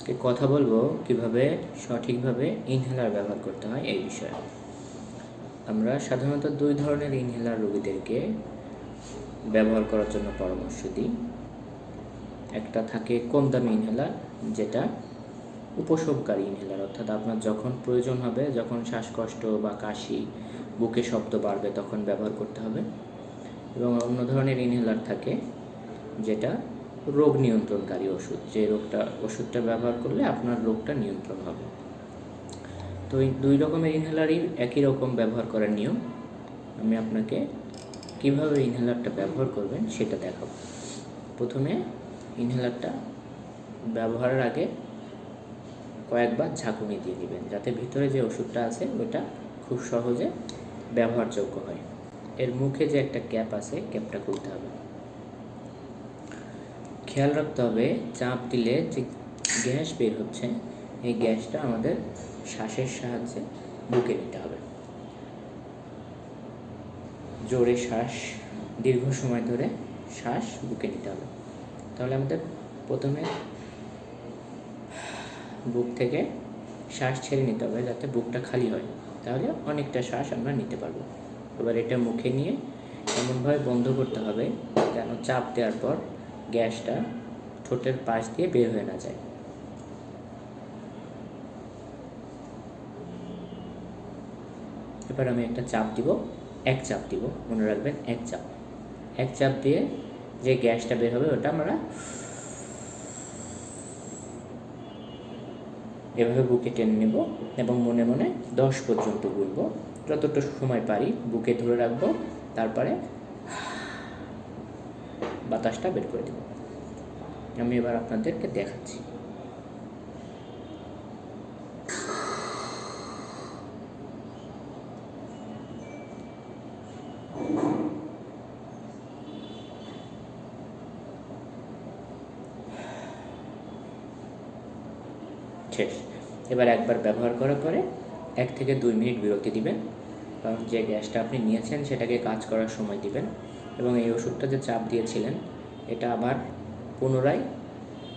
আজকে কথা বলব কীভাবে সঠিকভাবে ইনহেলার ব্যবহার করতে হয় এই বিষয়ে। আমরা সাধারণত দুই ধরনের ইনহেলার রোগীদেরকে ব্যবহার করার জন্য পরামর্শ দিই। একটা থাকে কম দামি ইনহেলার যেটা উপশমকারী ইনহেলার অর্থাৎ আপনার যখন প্রয়োজন হবে, যখন শ্বাসকষ্ট বা কাশি, বুকে শব্দ বাড়বে, তখন ব্যবহার করতে হবে। এবং অন্য ধরনের ইনহেলার থাকে, যেটা রোগ নিয়ন্ত্রণকারী ওষুধ। যে রোগটা, ওষুধটা ব্যবহার করলে আপনার রোগটা নিয়ন্ত্রণ হবে। তো এই দুই রকমের ইনহেলারই একই রকম ব্যবহার করার নিয়ম। আমি আপনাকে কীভাবে ইনহেলারটা ব্যবহার করবেন সেটা দেখাবো। প্রথমে ইনহেলারটা ব্যবহারের আগে কয়েকবার ঝাঁকুনি দিয়ে দিবেন যাতে ভিতরে যে ওষুধটা আছে ওটা খুব সহজে ব্যবহারযোগ্য হয়। এর মুখে যে একটা ক্যাপ আছে, ক্যাপটা খুলতে হবে। খেয়াল রাখতে হবে, চাপ দিলে যে গ্যাস বের হচ্ছে, এই গ্যাসটা আমাদের শ্বাসের সাহায্যে বুকে নিতে হবে। জোরে শ্বাস, দীর্ঘ সময় ধরে শ্বাস বুকে নিতে হবে। তাহলে আমাদের প্রথমে বুক থেকে শ্বাস ছেড়ে নিতে হবে যাতে বুকটা খালি হয়। তাহলে অনেকটা শ্বাস আমরা নিতে পারব। এবার এটা মুখে নিয়ে এমনভাবে বন্ধ করতে হবে যেন চাপ দেওয়ার পর গ্যাসটা ঠোঁটের পাশ দিয়ে বের হয়ে না যায়। এবার আমি একটা চাপ দিব, এক চাপ দিব, মনে রাখবেন, এক চাপ। এক চাপ দিয়ে যে গ্যাসটা বের হবে ওটা আমরা এভাবে বুকে টেনে নেব এবং মনে মনে দশ পর্যন্ত গুনবো যতটা সময় পারি বুকে ধরে রাখব, তারপরে বাতাসটা বের করে দেব। আমি এবার আপনাদেরকে দেখাচ্ছি। এবার একবার ব্যবহার করার পরে এক থেকে দুই মিনিট বিরতি দিবেন, কারণ যে গ্যাসটা আপনি নিয়েছেন সেটাকে কাজ করার সময় দিবেন। এবং এই ওষুধটা যে চাপ দিয়েছিলেন, এটা আবার পুনরায়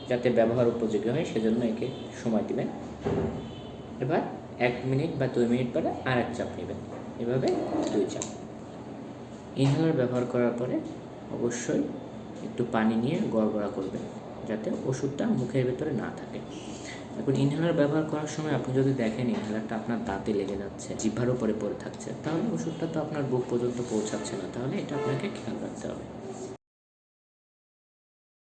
যাতে ব্যবহার উপযোগী হয়, সেজন্য একে সময় দিবেন। এবার এক মিনিট বা দুই মিনিট পরে আর এক চাপ নেবেন। এভাবে দুই চাপ। ইনহেলার ব্যবহার করার পরে অবশ্যই একটু পানি নিয়ে গড়গড়া করবেন, যাতে ওষুধটা মুখের ভেতরে না থাকে। এখন ইনহেলার ব্যবহার করার সময় আপনি যদি দেখেন ইনহেলারটা আপনার দাঁতে লেগে যাচ্ছে জিভার উপরে পড়ে থাকছে, তাহলে ওষুধটা তো আপনার বুক পর্যন্ত পৌঁছাচ্ছে না। তাহলে এটা আপনাকে খেয়াল রাখতে হবে।